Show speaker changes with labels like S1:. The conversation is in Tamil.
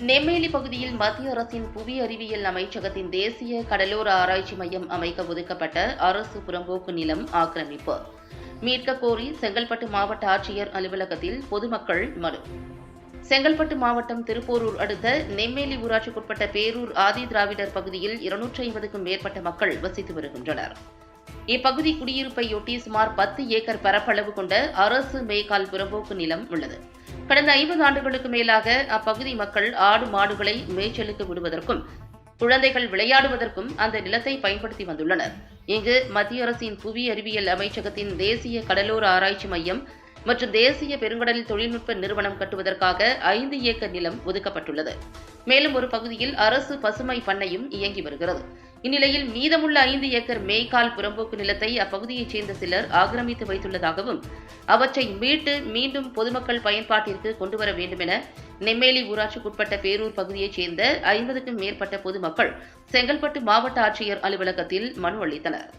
S1: நெம்மேலி பகுதியில் மத்திய அரசின் புவி அறிவியல் அமைச்சகத்தின் தேசிய கடலோர ஆராய்ச்சி மையம் அமைக்க ஒதுக்கப்பட்ட அரசு புறம்போக்கு நிலம் ஆக்கிரமிப்பு. மீட்கக் கோரி செங்கல்பட்டு மாவட்ட ஆட்சியர் அலுவலகத்தில் பொதுமக்கள் மனு. செங்கல்பட்டு மாவட்டம் திருப்போரூர் அடுத்த நெம்மேலி ஊராட்சிக்குட்பட்ட பேரூர் ஆதி திராவிடர் பகுதியில் இருநூற்றி ஐம்பதுக்கும் மேற்பட்ட மக்கள் வசித்து வருகின்றனர். இப்பகுதி குடியிருப்பையொட்டி சுமார் பத்து ஏக்கர் பரப்பளவு கொண்ட அரசு மேய்கால் புறம்போக்கு நிலம் உள்ளது. கடந்த ஐம்பது ஆண்டுகளுக்கு மேலாக அப்பகுதி மக்கள் ஆடு மாடுகளை மேய்ச்சலுக்கு விடுவதற்கும் குழந்தைகள் விளையாடுவதற்கும் அந்த நிலத்தை பயன்படுத்தி வந்துள்ளனர். இங்கு மத்திய அரசின் புவி அறிவியல் அமைச்சகத்தின் தேசிய கடலோர ஆராய்ச்சி மையம் மற்றும் தேசிய பெருங்கடல் தொழில்நுட்ப நிறுவனம் கட்டுவதற்காக ஐந்து ஏக்கர் நிலம் ஒதுக்கப்பட்டுள்ளது. மேலும் ஒரு பகுதியில் அரசு பசுமை பண்ணையும் இயங்கி வருகிறது. இந்நிலையில் மீதமுள்ள ஐந்து ஏக்கர் மேய்க்கால் புறம்போக்கு நிலத்தை அப்பகுதியைச் சேர்ந்த சிலர் ஆக்கிரமித்து வைத்துள்ளதாகவும் அவற்றை மீட்டு மீண்டும் பொதுமக்கள் பயன்பாட்டிற்கு கொண்டுவர வேண்டுமென நெம்மேலி ஊராட்சிக்குட்பட்ட பேரூர் பகுதியைச் சேர்ந்த ஐம்பதுக்கும் மேற்பட்ட பொதுமக்கள் செங்கல்பட்டு மாவட்ட ஆட்சியர் அலுவலகத்தில் மனு அளித்தனர்.